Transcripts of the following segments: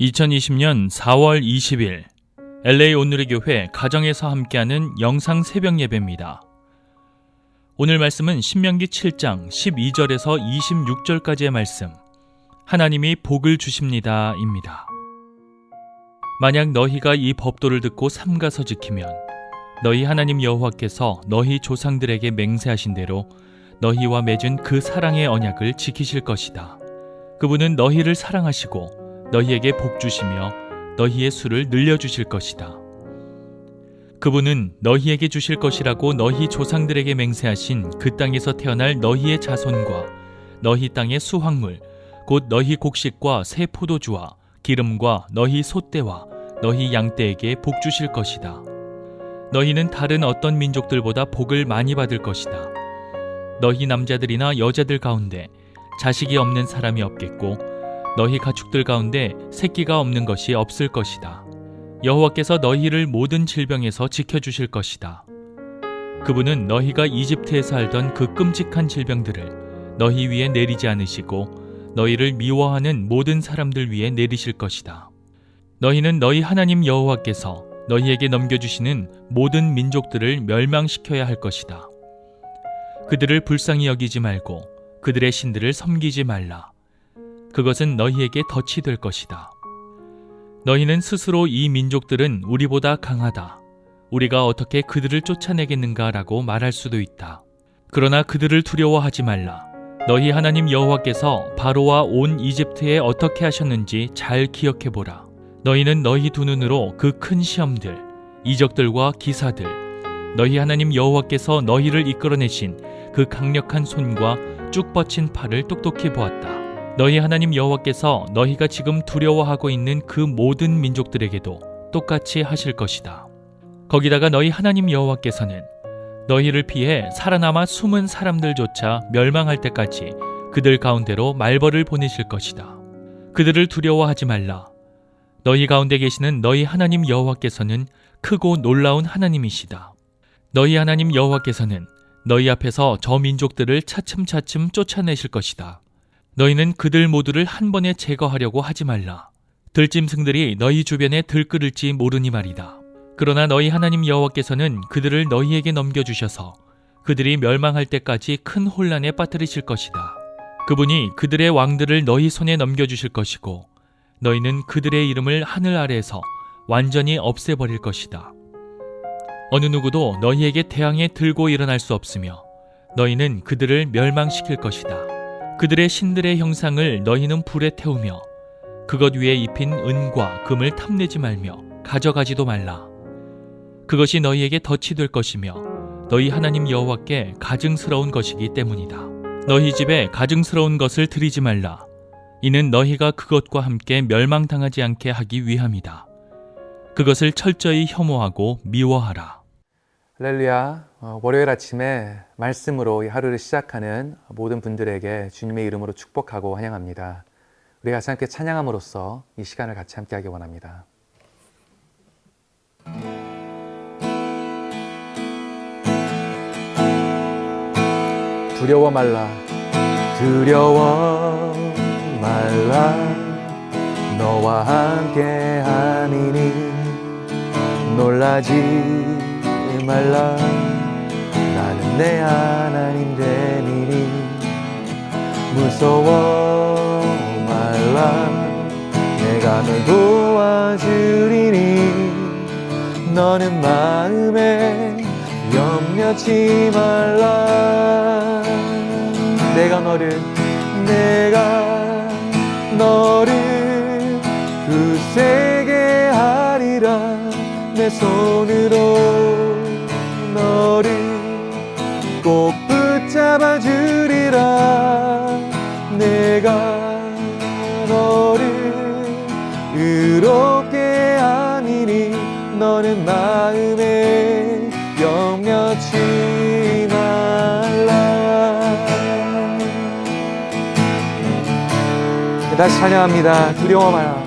2020년 4월 20일 LA 온누리 교회 가정에서 함께하는 영상 새벽 예배입니다. 오늘 말씀은 신명기 7장 12절에서 26절까지의 말씀. 하나님이 복을 주십니다입니다. 만약 너희가 이 법도를 듣고 삼가서 지키면 너희 하나님 여호와께서 너희 조상들에게 맹세하신 대로 너희와 맺은 그 사랑의 언약을 지키실 것이다. 그분은 너희를 사랑하시고 너희에게 복 주시며 너희의 수를 늘려 주실 것이다. 그분은 너희에게 주실 것이라고 너희 조상들에게 맹세하신 그 땅에서 태어날 너희의 자손과 너희 땅의 수확물 곧 너희 곡식과 새 포도주와 기름과 너희 소떼와 너희 양떼에게 복 주실 것이다. 너희는 다른 어떤 민족들보다 복을 많이 받을 것이다. 너희 남자들이나 여자들 가운데 자식이 없는 사람이 없겠고 너희 가축들 가운데 새끼가 없는 것이 없을 것이다. 여호와께서 너희를 모든 질병에서 지켜주실 것이다. 그분은 너희가 이집트에서 알던 그 끔찍한 질병들을 너희 위에 내리지 않으시고 너희를 미워하는 모든 사람들 위에 내리실 것이다. 너희는 너희 하나님 여호와께서 너희에게 넘겨주시는 모든 민족들을 멸망시켜야 할 것이다. 그들을 불쌍히 여기지 말고 그들의 신들을 섬기지 말라. 그것은 너희에게 덫이 될 것이다. 너희는 스스로 이 민족들은 우리보다 강하다. 우리가 어떻게 그들을 쫓아내겠는가라고 말할 수도 있다. 그러나 그들을 두려워하지 말라. 너희 하나님 여호와께서 바로와 온 이집트에 어떻게 하셨는지 잘 기억해 보라. 너희는 너희 두 눈으로 그 큰 시험들, 이적들과 기사들, 너희 하나님 여호와께서 너희를 이끌어내신 그 강력한 손과 쭉 뻗친 팔을 똑똑히 보았다. 너희 하나님 여호와께서 너희가 지금 두려워하고 있는 그 모든 민족들에게도 똑같이 하실 것이다. 거기다가 너희 하나님 여호와께서는 너희를 피해 살아남아 숨은 사람들조차 멸망할 때까지 그들 가운데로 말벌을 보내실 것이다. 그들을 두려워하지 말라. 너희 가운데 계시는 너희 하나님 여호와께서는 크고 놀라운 하나님이시다. 너희 하나님 여호와께서는 너희 앞에서 저 민족들을 차츰차츰 쫓아내실 것이다. 너희는 그들 모두를 한 번에 제거하려고 하지 말라. 들짐승들이 너희 주변에 들끓을지 모르니 말이다. 그러나 너희 하나님 여호와께서는 그들을 너희에게 넘겨주셔서 그들이 멸망할 때까지 큰 혼란에 빠뜨리실 것이다. 그분이 그들의 왕들을 너희 손에 넘겨주실 것이고 너희는 그들의 이름을 하늘 아래에서 완전히 없애버릴 것이다. 어느 누구도 너희에게 대항해 들고 일어날 수 없으며 너희는 그들을 멸망시킬 것이다. 그들의 신들의 형상을 너희는 불에 태우며 그것 위에 입힌 은과 금을 탐내지 말며 가져가지도 말라. 그것이 너희에게 덫이 될 것이며 너희 하나님 여호와께 가증스러운 것이기 때문이다. 너희 집에 가증스러운 것을 드리지 말라. 이는 너희가 그것과 함께 멸망당하지 않게 하기 위함이다. 그것을 철저히 혐오하고 미워하라. 할렐루야. 어, 월요일 아침에 말씀으로 이 하루를 시작하는 모든 분들에게 주님의 이름으로 축복하고 환영합니다. 우리 같이 함께 찬양함으로써 이 시간을 같이 함께 하기 원합니다. 두려워 말라 두려워 말라 너와 함께 하니니 놀라지 말라. 나는 내 하나님 되니니 무서워 말라. 내가 널 도와주리니 너는 마음에 염려치 말라. 내가 너를 내가 너를 굳세게 하리라. 내 손으로 너를 꼭 붙잡아 주리라. 내가 너를 의롭게 하니니 너는 마음에 염려치 말라. 다시 찬양합니다. 두려워 말라.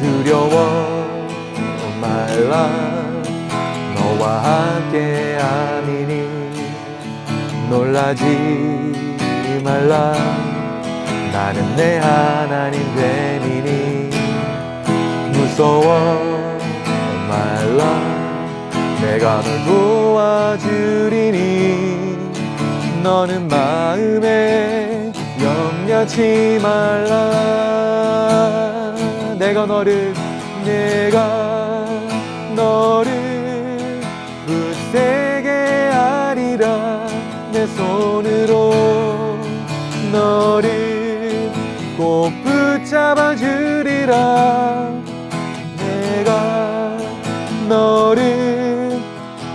두려워 말라 너와 함께 하미니 놀라지 말라. 나는 내 하나님 되미니 무서워 말라. 내가 널 도와주리니 너는 마음에 염려치 말라. 내가 너를 내가 너를 잡아 주리라. 내가 너를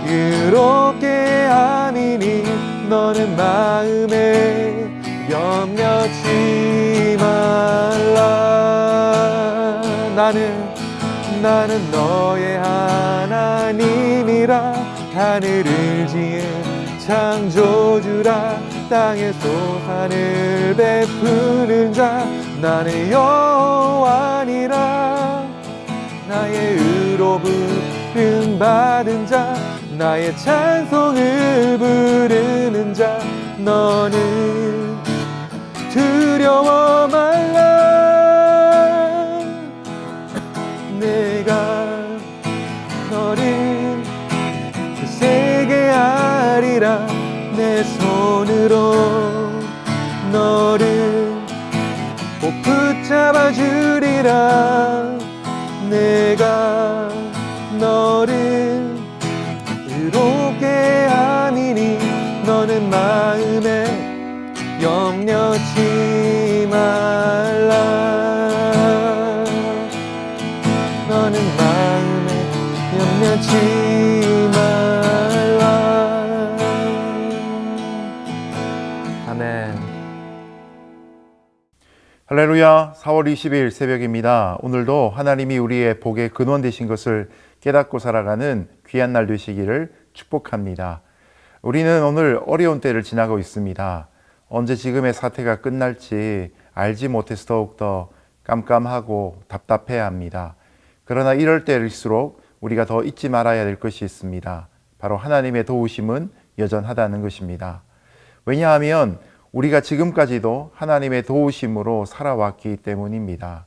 의롭게 함이니 너는 마음에 염려치 말라. 나는 나는 너의 하나님이라. 하늘을 지은 창조주라. 땅에서 산을 베푸는 자 나는 여호와니라 나의 의로 부름 받은 자 나의 찬송을 부르는 자 너는 두려워 할렐루야 4월 20일 새벽입니다. 오늘도 하나님이 우리의 복의 근원 되신 것을 깨닫고 살아가는 귀한 날 되시기를 축복합니다. 우리는 오늘 어려운 때를 지나고 있습니다. 언제 지금의 사태가 끝날지 알지 못해서 더욱더 깜깜하고 답답해야 합니다. 그러나 이럴 때일수록 우리가 더 잊지 말아야 될 것이 있습니다. 바로 하나님의 도우심은 여전하다는 것입니다. 왜냐하면 우리가 지금까지도 하나님의 도우심으로 살아왔기 때문입니다.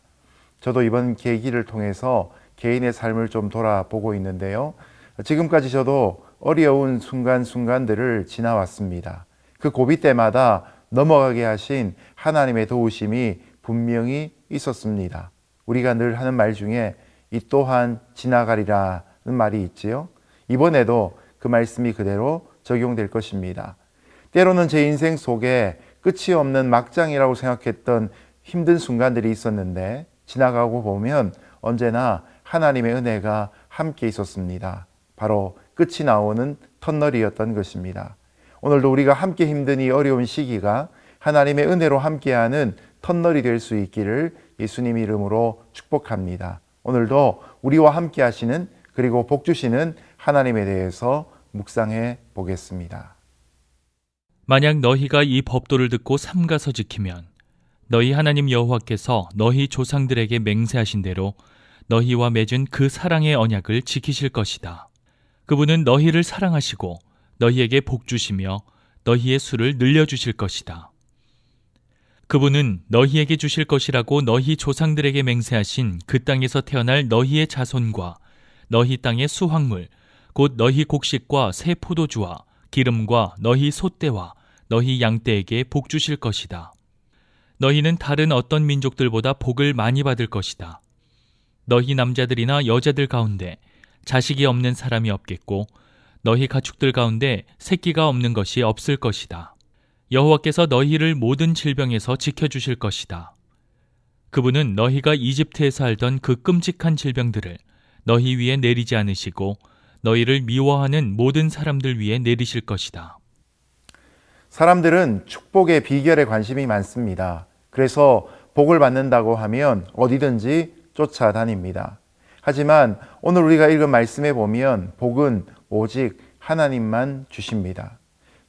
저도 이번 계기를 통해서 개인의 삶을 좀 돌아보고 있는데요. 지금까지 저도 어려운 순간순간들을 지나왔습니다. 그 고비 때마다 넘어가게 하신 하나님의 도우심이 분명히 있었습니다. 우리가 늘 하는 말 중에 이 또한 지나가리라는 말이 있지요. 이번에도 그 말씀이 그대로 적용될 것입니다. 때로는 제 인생 속에 끝이 없는 막장이라고 생각했던 힘든 순간들이 있었는데 지나가고 보면 언제나 하나님의 은혜가 함께 있었습니다. 바로 끝이 나오는 터널이었던 것입니다. 오늘도 우리가 함께 힘든 이 어려운 시기가 하나님의 은혜로 함께하는 터널이 될 수 있기를 예수님 이름으로 축복합니다. 오늘도 우리와 함께 하시는 그리고 복 주시는 하나님에 대해서 묵상해 보겠습니다. 만약 너희가 이 법도를 듣고 삼가서 지키면 너희 하나님 여호와께서 너희 조상들에게 맹세하신 대로 너희와 맺은 그 사랑의 언약을 지키실 것이다. 그분은 너희를 사랑하시고 너희에게 복 주시며 너희의 수를 늘려 주실 것이다. 그분은 너희에게 주실 것이라고 너희 조상들에게 맹세하신 그 땅에서 태어날 너희의 자손과 너희 땅의 수확물 곧 너희 곡식과 새 포도주와 기름과 너희 소떼와 너희 양떼에게 복 주실 것이다. 너희는 다른 어떤 민족들보다 복을 많이 받을 것이다. 너희 남자들이나 여자들 가운데 자식이 없는 사람이 없겠고 너희 가축들 가운데 새끼가 없는 것이 없을 것이다. 여호와께서 너희를 모든 질병에서 지켜 주실 것이다. 그분은 너희가 이집트에서 알던 그 끔찍한 질병들을 너희 위에 내리지 않으시고 너희를 미워하는 모든 사람들 위에 내리실 것이다. 사람들은 축복의 비결에 관심이 많습니다. 그래서 복을 받는다고 하면 어디든지 쫓아다닙니다. 하지만 오늘 우리가 읽은 말씀에 보면 복은 오직 하나님만 주십니다.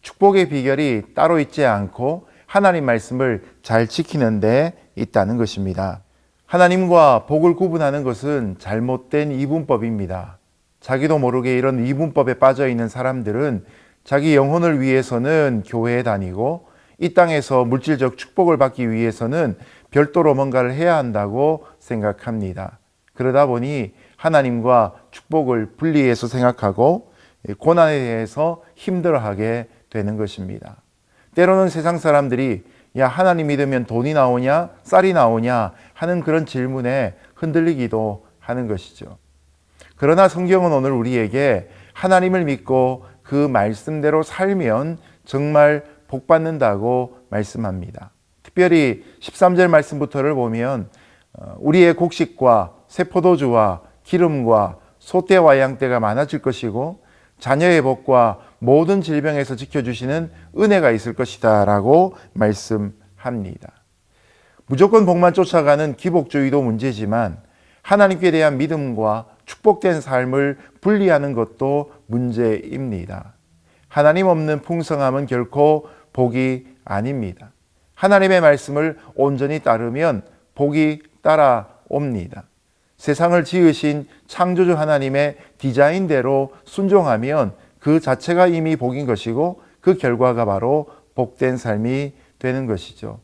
축복의 비결이 따로 있지 않고 하나님 말씀을 잘 지키는 데 있다는 것입니다. 하나님과 복을 구분하는 것은 잘못된 이분법입니다. 자기도 모르게 이런 이분법에 빠져 있는 사람들은 자기 영혼을 위해서는 교회에 다니고 이 땅에서 물질적 축복을 받기 위해서는 별도로 뭔가를 해야 한다고 생각합니다. 그러다 보니 하나님과 축복을 분리해서 생각하고 이 고난에 대해서 힘들어하게 되는 것입니다. 때로는 세상 사람들이 야 하나님 믿으면 돈이 나오냐 쌀이 나오냐 하는 그런 질문에 흔들리기도 하는 것이죠. 그러나 성경은 오늘 우리에게 하나님을 믿고 그 말씀대로 살면 정말 복 받는다고 말씀합니다. 특별히 13절 말씀부터를 보면 어, 우리의 곡식과 새 포도주와 기름과 소떼와 양떼가 많아질 것이고 자녀의 복과 모든 질병에서 지켜주시는 은혜가 있을 것이다 라고 말씀합니다. 무조건 복만 쫓아가는 기복주의도 문제지만 하나님께 대한 믿음과 축복된 삶을 분리하는 것도 문제입니다. 하나님 없는 풍성함은 결코 복이 아닙니다. 하나님의 말씀을 온전히 따르면 복이 따라옵니다. 세상을 지으신 창조주 하나님의 디자인대로 순종하면 그 자체가 이미 복인 것이고 그 결과가 바로 복된 삶이 되는 것이죠.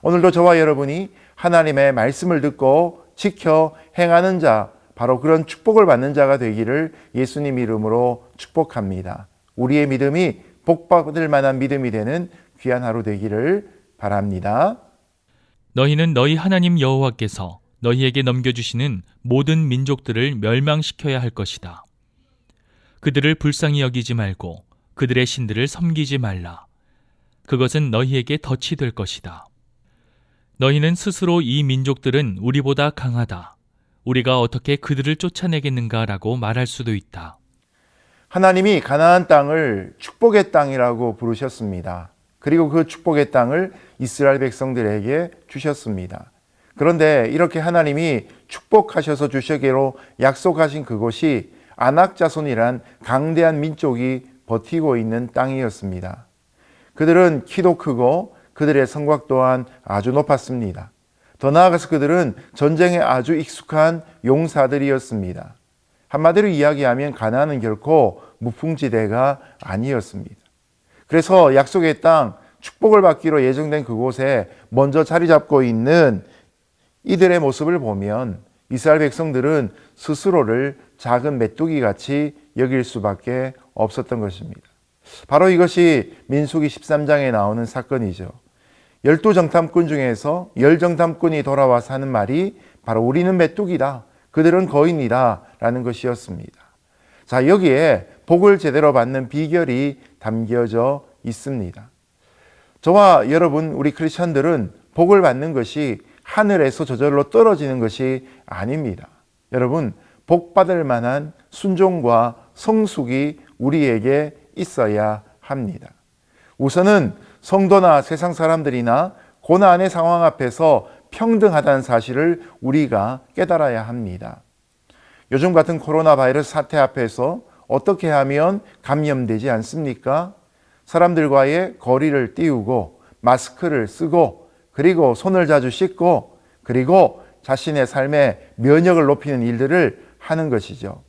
오늘도 저와 여러분이 하나님의 말씀을 듣고 지켜 행하는 자, 바로 그런 축복을 받는 자가 되기를 예수님 이름으로 축복합니다. 우리의 믿음이 복받을 만한 믿음이 되는 귀한 하루 되기를 바랍니다. 너희는 너희 하나님 여호와께서 너희에게 넘겨주시는 모든 민족들을 멸망시켜야 할 것이다. 그들을 불쌍히 여기지 말고 그들의 신들을 섬기지 말라. 그것은 너희에게 덫이 될 것이다. 너희는 스스로 이 민족들은 우리보다 강하다. 우리가 어떻게 그들을 쫓아내겠는가라고 말할 수도 있다. 하나님이 가나안 땅을 축복의 땅이라고 부르셨습니다. 그리고 그 축복의 땅을 이스라엘 백성들에게 주셨습니다. 그런데 이렇게 하나님이 축복하셔서 주시기로 약속하신 그곳이 아낙 자손이란 강대한 민족이 버티고 있는 땅이었습니다. 그들은 키도 크고 그들의 성곽 또한 아주 높았습니다. 더 나아가서 그들은 전쟁에 아주 익숙한 용사들이었습니다. 한마디로 이야기하면 가나안은 결코 무풍지대가 아니었습니다. 그래서 약속의 땅 축복을 받기로 예정된 그곳에 먼저 자리 잡고 있는 이들의 모습을 보면 이스라엘 백성들은 스스로를 작은 메뚜기 같이 여길 수밖에 없었던 것입니다. 바로 이것이 민수기 13장에 나오는 사건이죠. 열두 정탐꾼 중에서 열 정탐꾼이 돌아와서 하는 말이 바로 우리는 메뚜기다. 그들은 거인이다. 라는 것이었습니다. 자, 여기에 복을 제대로 받는 비결이 담겨져 있습니다. 저와 여러분, 우리 크리스천들은 복을 받는 것이 하늘에서 저절로 떨어지는 것이 아닙니다. 여러분, 복 받을 만한 순종과 성숙이 우리에게 있어야 합니다. 우선은 성도나 세상 사람들이나 고난의 상황 앞에서 평등하다는 사실을 우리가 깨달아야 합니다. 요즘 같은 코로나 바이러스 사태 앞에서 어떻게 하면 감염되지 않습니까? 사람들과의 거리를 띄우고 마스크를 쓰고 그리고 손을 자주 씻고 그리고 자신의 삶의 면역을 높이는 일들을 하는 것이죠.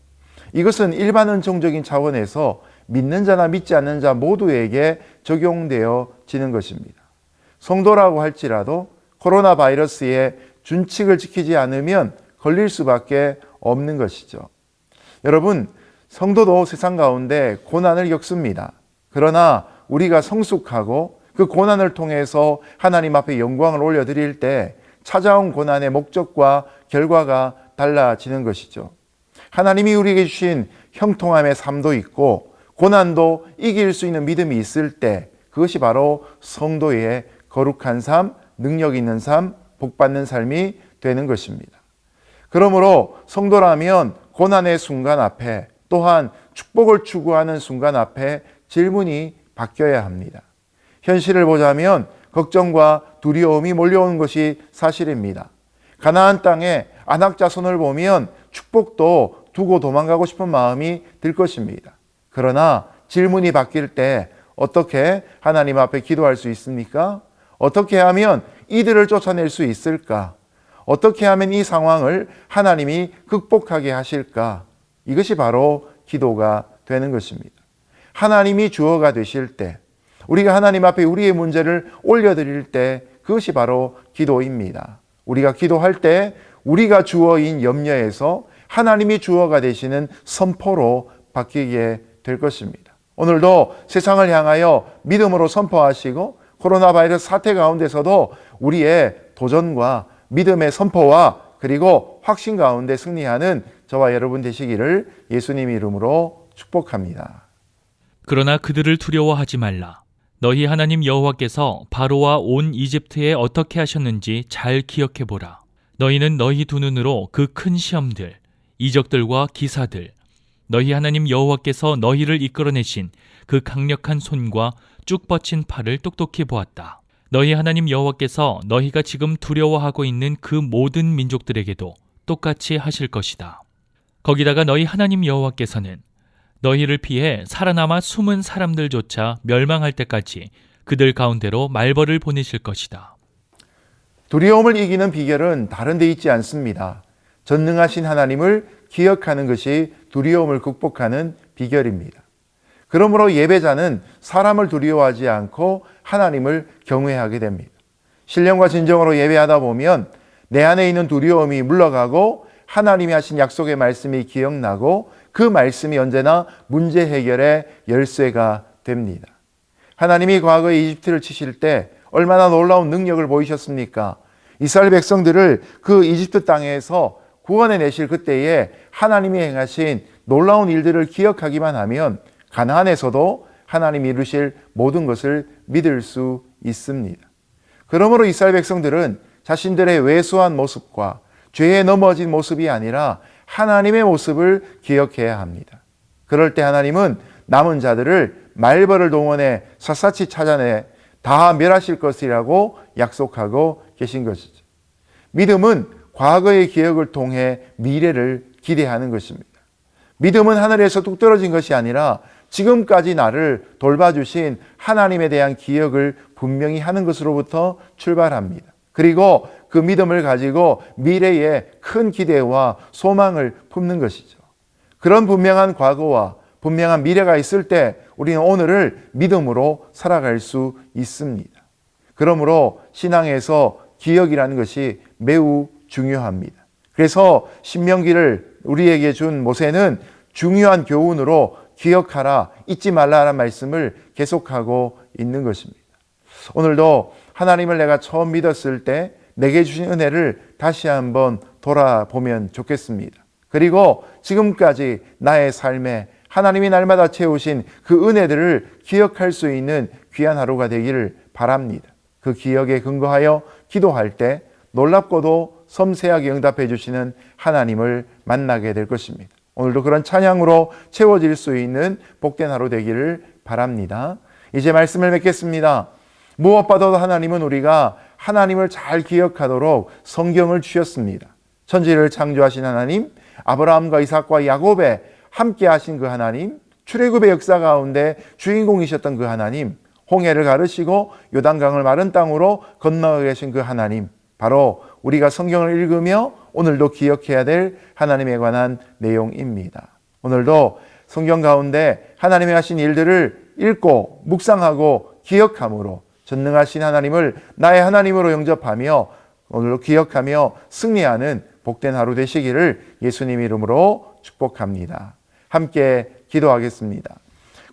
이것은 일반 은총적인 차원에서 믿는 자나 믿지 않는 자 모두에게 적용되어지는 것입니다. 성도라고 할지라도 코로나 바이러스의 준칙을 지키지 않으면 걸릴 수밖에 없는 것이죠. 여러분, 성도도 세상 가운데 고난을 겪습니다. 그러나 우리가 성숙하고 그 고난을 통해서 하나님 앞에 영광을 올려드릴 때 찾아온 고난의 목적과 결과가 달라지는 것이죠. 하나님이 우리에게 주신 형통함의 삶도 있고 고난도 이길 수 있는 믿음이 있을 때 그것이 바로 성도의 거룩한 삶, 능력 있는 삶, 복받는 삶이 되는 것입니다. 그러므로 성도라면 고난의 순간 앞에 또한 축복을 추구하는 순간 앞에 질문이 바뀌어야 합니다. 현실을 보자면 걱정과 두려움이 몰려오는 것이 사실입니다. 가나안 땅에 안악 자손을 보면 축복도 두고 도망가고 싶은 마음이 들 것입니다. 그러나 질문이 바뀔 때 어떻게 하나님 앞에 기도할 수 있습니까? 어떻게 하면 이들을 쫓아낼 수 있을까? 어떻게 하면 이 상황을 하나님이 극복하게 하실까? 이것이 바로 기도가 되는 것입니다. 하나님이 주어가 되실 때, 우리가 하나님 앞에 우리의 문제를 올려드릴 때, 그것이 바로 기도입니다. 우리가 기도할 때, 우리가 주어인 염려에서 하나님이 주어가 되시는 선포로 바뀌게 될 것입니다. 오늘도 세상을 향하여 믿음으로 선포하시고 코로나 바이러스 사태 가운데서도 우리의 도전과 믿음의 선포와 그리고 확신 가운데 승리하는 저와 여러분 되시기를 예수님 이름으로 축복합니다. 그러나 그들을 두려워하지 말라. 너희 하나님 여호와께서 바로와 온 이집트에 어떻게 하셨는지 잘 기억해 보라. 너희는 너희 두 눈으로 그 큰 시험들, 이적들과 기사들, 너희 하나님 여호와께서 너희를 이끌어내신 그 강력한 손과 쭉 뻗친 팔을 똑똑히 보았다. 너희 하나님 여호와께서 너희가 지금 두려워하고 있는 그 모든 민족들에게도 똑같이 하실 것이다. 거기다가 너희 하나님 여호와께서는 너희를 피해 살아남아 숨은 사람들조차 멸망할 때까지 그들 가운데로 말벌을 보내실 것이다. 두려움을 이기는 비결은 다른 데 있지 않습니다. 전능하신 하나님을 기억하는 것이 두려움을 극복하는 비결입니다. 그러므로 예배자는 사람을 두려워하지 않고 하나님을 경외하게 됩니다. 신령과 진정으로 예배하다 보면 내 안에 있는 두려움이 물러가고 하나님이 하신 약속의 말씀이 기억나고 그 말씀이 언제나 문제 해결의 열쇠가 됩니다. 하나님이 과거에 이집트를 치실 때 얼마나 놀라운 능력을 보이셨습니까? 이스라엘 백성들을 그 이집트 땅에서 구원해 내실 그때에 하나님이 행하신 놀라운 일들을 기억하기만 하면 가나안에서도 하나님이 이루실 모든 것을 믿을 수 있습니다. 그러므로 이스라엘 백성들은 자신들의 왜소한 모습과 죄에 넘어진 모습이 아니라 하나님의 모습을 기억해야 합니다. 그럴 때 하나님은 남은 자들을 말벌을 동원해 샅샅이 찾아내 다 멸하실 것이라고 약속하고 계신 것이죠. 믿음은 과거의 기억을 통해 미래를 기대하는 것입니다. 믿음은 하늘에서 뚝 떨어진 것이 아니라 지금까지 나를 돌봐주신 하나님에 대한 기억을 분명히 하는 것으로부터 출발합니다. 그리고 그 믿음을 가지고 미래에 큰 기대와 소망을 품는 것이죠. 그런 분명한 과거와 분명한 미래가 있을 때 우리는 오늘을 믿음으로 살아갈 수 있습니다. 그러므로 신앙에서 기억이라는 것이 매우 중요합니다. 그래서 신명기를 우리에게 준 모세는 중요한 교훈으로 기억하라, 잊지 말라라는 말씀을 계속하고 있는 것입니다. 오늘도 하나님을 내가 처음 믿었을 때 내게 주신 은혜를 다시 한번 돌아보면 좋겠습니다. 그리고 지금까지 나의 삶에 하나님이 날마다 채우신 그 은혜들을 기억할 수 있는 귀한 하루가 되기를 바랍니다. 그 기억에 근거하여 기도할 때 놀랍고도 섬세하게 응답해 주시는 하나님을 만나게 될 것입니다. 오늘도 그런 찬양으로 채워질 수 있는 복된 하루 되기를 바랍니다. 이제 말씀을 맺겠습니다. 무엇보다도 하나님은 우리가 하나님을 잘 기억하도록 성경을 주셨습니다. 천지를 창조하신 하나님, 아브라함과 이삭과 야곱에 함께 하신 그 하나님, 출애굽의 역사 가운데 주인공이셨던 그 하나님, 홍해를 가르시고 요단강을 마른 땅으로 건너가 계신 그 하나님, 바로 우리가 성경을 읽으며 오늘도 기억해야 될 하나님에 관한 내용입니다. 오늘도 성경 가운데 하나님이 하신 일들을 읽고 묵상하고 기억함으로 전능하신 하나님을 나의 하나님으로 영접하며 오늘도 기억하며 승리하는 복된 하루 되시기를 예수님 이름으로 축복합니다. 함께 기도하겠습니다.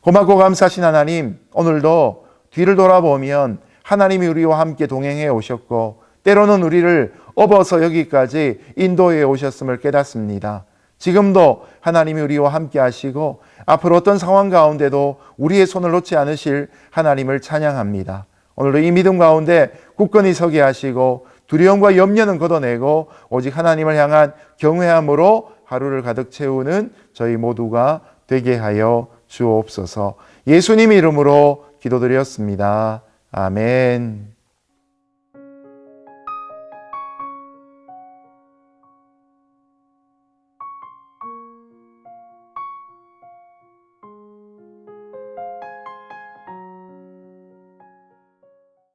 고맙고 감사하신 하나님, 오늘도 뒤를 돌아보면 하나님이 우리와 함께 동행해 오셨고, 때로는 우리를 업어서 여기까지 인도해 오셨음을 깨닫습니다. 지금도 하나님이 우리와 함께 하시고, 앞으로 어떤 상황 가운데도 우리의 손을 놓지 않으실 하나님을 찬양합니다. 오늘도 이 믿음 가운데 굳건히 서게 하시고, 두려움과 염려는 걷어내고, 오직 하나님을 향한 경외함으로 하루를 가득 채우는 저희 모두가 되게 하여 주옵소서. 예수님 이름으로 기도드렸습니다. 아멘.